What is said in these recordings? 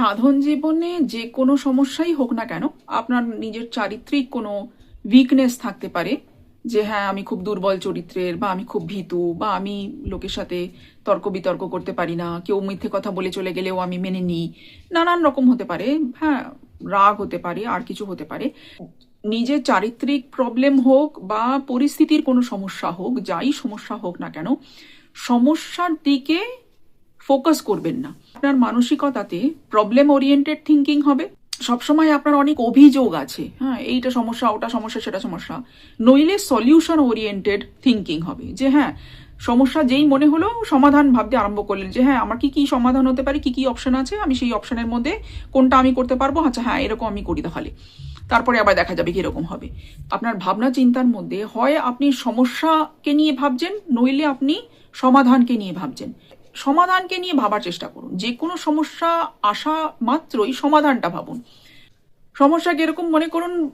সাধন জীবনে যে কোনো সমস্যাই হোক না কেন, আপনার নিজের চারিত্রিক কোনো উইকনেস থাকতে পারে, যে হ্যাঁ আমি খুব দুর্বল চরিত্রের, বা আমি খুব ভীতু, বা আমি লোকের সাথে তর্ক বিতর্ক করতে পারি না, কেউ মিথ্যে কথা বলে চলে গেলেও আমি মেনে নিই, নানান রকম হতে পারে হ্যাঁ রাগ হতে পারে, আর কিছু হতে পারে। নিজের চারিত্রিক প্রবলেম হোক, বা পরিস্থিতির কোনো সমস্যা হোক, যাই সমস্যা হোক না কেন, সমস্যার দিকে ফোকাস করবেন না। আপনার মানসিকতাতে প্রবলেম ওরিয়েন্টেড থিঙ্কিং হবে। সবসময় আপনার অনেক অভিযোগ আছে। হ্যাঁ এইটা সমস্যা, ওটা সমস্যা, সেটা সমস্যা। নইলে সলিউশন ওরিয়েন্টেড থিঙ্কিং হবে। যে হ্যাঁ সমস্যা যেই মনে হলো সমাধান ভাবতে আরম্ভ করলেন। যে হ্যাঁ আমার কি কি সমাধান হতে পারে, কি কি অপশন আছে, আমি সেই অপশনের মধ্যে কোনটা আমি করতে পারব? আচ্ছা হ্যাঁ এরকম আমি করি তাহলে। তারপরে আবার দেখা যাবে কীরকম হবে। আপনার ভাবনা চিন্তার মধ্যে হয় আপনি সমস্যাকে নিয়ে ভাবছেন, নইলে আপনি সমাধানকে নিয়ে ভাবছেন। সমাধানকে নিয়ে ভাবার চেষ্টা করুন। যে কোনো সমস্যা আসা মাত্রই সমাধানটা ভাবুন। সমস্যা কীরকম মনে করুন,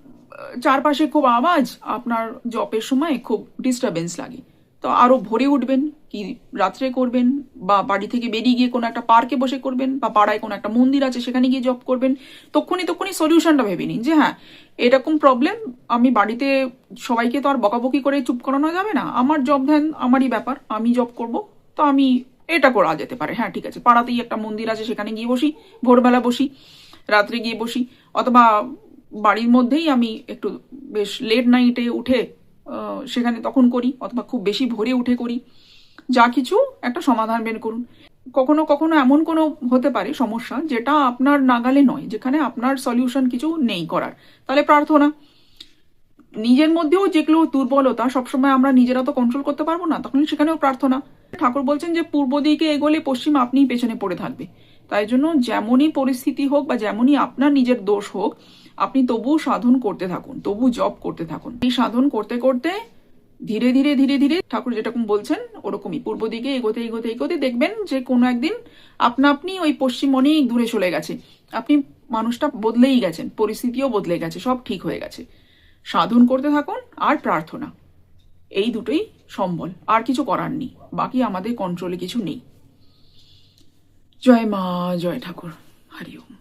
চারপাশে খুব আওয়াজ, আপনার জপের সময় খুব ডিস্টারবেন্স লাগে। তো আরও ভোরে উঠবেন, কি রাত্রে করবেন, বা বাড়ি থেকে বেরিয়ে গিয়ে কোনো একটা পার্কে বসে করবেন, বা পাড়ায় কোনো একটা মন্দির আছে সেখানে গিয়ে জব করবেন, তক্ষুনি তক্ষুনি সলিউশনটা ভেবে নিন যে হ্যাঁ এরকম প্রবলেম আমি বাড়িতে সবাইকে তো আর বকাবকি করে চুপ করানো যাবে না। আমার জব ধ্যান আমারই ব্যাপার, আমি জব করব, তো আমি এটা করা যেতে পারে। হ্যাঁ ঠিক আছে। পাড়াতেই একটা মন্দির আছে, সেখানে গিয়ে বসি, ভোরবেলা বসি, রাত্রে গিয়ে বসি। অথবা বাড়ির মধ্যেই আমি একটু বেশ লেট নাইটে উঠে সেখানে তখন করি, অথবা খুব বেশি ভোরে উঠে করি। যা কিছু একটা সমাধান বের করুন। কখনো কখনো এমন কোনো হতে পারে সমস্যা, যেটা আপনার নাগালে নয়, যেখানে আপনার সলিউশন কিছু নেই করার। তাহলে প্রার্থনা। নিজের মধ্যেও যেগুলো দুর্বলতা, সবসময় আমরা নিজেরা তো কন্ট্রোল করতে পারব না, তখন সেখানেও প্রার্থনা। ঠাকুর বলছেন যে পূর্ব দিকে এগোলে পশ্চিম আপনিই পেছনে পড়ে থাকবে। তাই জন্য যেমনই পরিস্থিতি হোক বা যেমনই আপনার নিজের দোষ হোক, আপনি তবু সাধন করতে থাকুন তবু জব করতে থাকুন। এই সাধন করতে করতে ধীরে ধীরে ধীরে ধীরে ঠাকুর যেরকম বলছেন, ওরকমই পূর্ব দিকে এগোতে এগোতে এগোতে দেখবেন যে কোনো একদিন আপনা আপনি ওই পশ্চিম অনেক দূরে চলে গেছে। আপনি মানুষটা বদলেই গেছেন, পরিস্থিতিও বদলে গেছে, সব ঠিক হয়ে গেছে। সাধন করতে থাকুন আর প্রার্থনা। এই দুটোই সম্বল, আর কিছু করার নেই, বাকি আমাদের কন্ট্রোলে কিছু নেই। জয় মা, জয় ঠাকুর, হরি ওম।